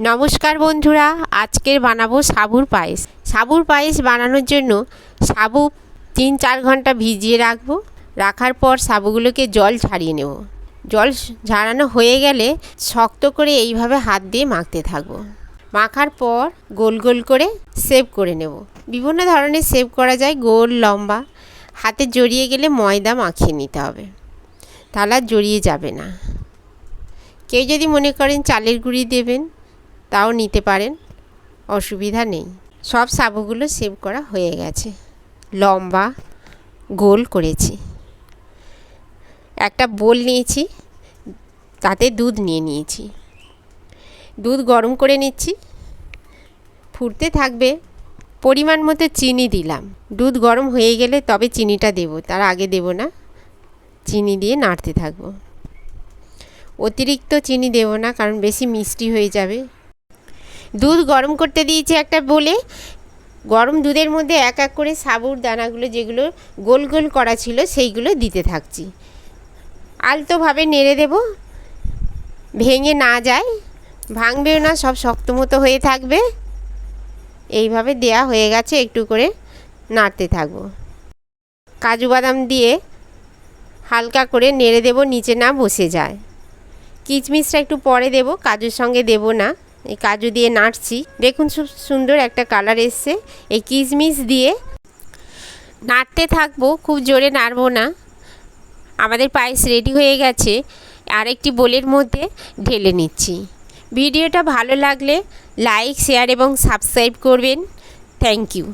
নমস্কার বন্ধুরা, আজকের বানাবো সাবুর পায়েস। সাবুর পায়েস বানানোর জন্য সাবু তিন চার ঘণ্টা ভিজিয়ে রাখব। রাখার পর সাবুগুলোকে জল ছাড়িয়ে নেব। জল ঝাড়ানো হয়ে গেলে শক্ত করে এইভাবে হাত দিয়ে মাখতে থাকব। মাখার পর গোল গোল করে সেভ করে নেব। বিভিন্ন ধরনের সেভ করা যায়, গোল, লম্বা। হাতে জড়িয়ে গেলে ময়দা মাখিয়ে নিতে হবে। তাহলে জড়িয়ে যাবে না। কেউ যদি মনে করেন চালের গুঁড়ি দেবেন। তাও নিতে পারেন, অসুবিধা নেই। সব সাবুগুলো সেভ করা হয়ে গেছে। লম্বা গোল করেছি। একটা বোল নিয়েছি, তাতে দুধ নিয়ে নিয়েছি। দুধ গরম করে নিচ্ছি। ফুটতে থাকবে, পরিমাণ মতো চিনি দিলাম। দুধ গরম হয়ে গেলে তবে চিনিটা দেবো, তার আগে দেবো না। চিনি দিয়ে নাড়তে থাকব। অতিরিক্ত চিনি দেবো না, কারণ বেশি মিষ্টি হয়ে যাবে। দুধ গরম করতে দিয়েছি একটা বলে। গরম দুধের মধ্যে এক এক করে সাবুর দানাগুলো যেগুলো গোল গোল করা ছিল সেইগুলো দিতে থাকছি। আলতোভাবে নেড়ে দেব। ভেঙে না যায়। ভাঙবেও না, সব শক্ত মতো হয়ে থাকবে। এইভাবে দেয়া হয়ে গেছে, একটু করে নাড়তে থাকব। কাজু বাদাম দিয়ে হালকা করে নেড়ে দেব, নিচে না বসে যায়। কিচমিচটা একটু পরে দেব, কাজুর সঙ্গে দেব না। এই কাজু দিয়ে নাড়ছি। দেখুন খুব সুন্দর একটা কালার এসছে। এই কিসমিস দিয়ে নাড়তে থাকব, খুব জোরে নাড়বো না। আমাদের পায়েস রেডি হয়ে গেছে। আরেকটি বোলের মধ্যে ঢেলে নিচ্ছি। ভিডিওটা ভালো লাগলে লাইক শেয়ার এবং সাবস্ক্রাইব করবেন। Thank you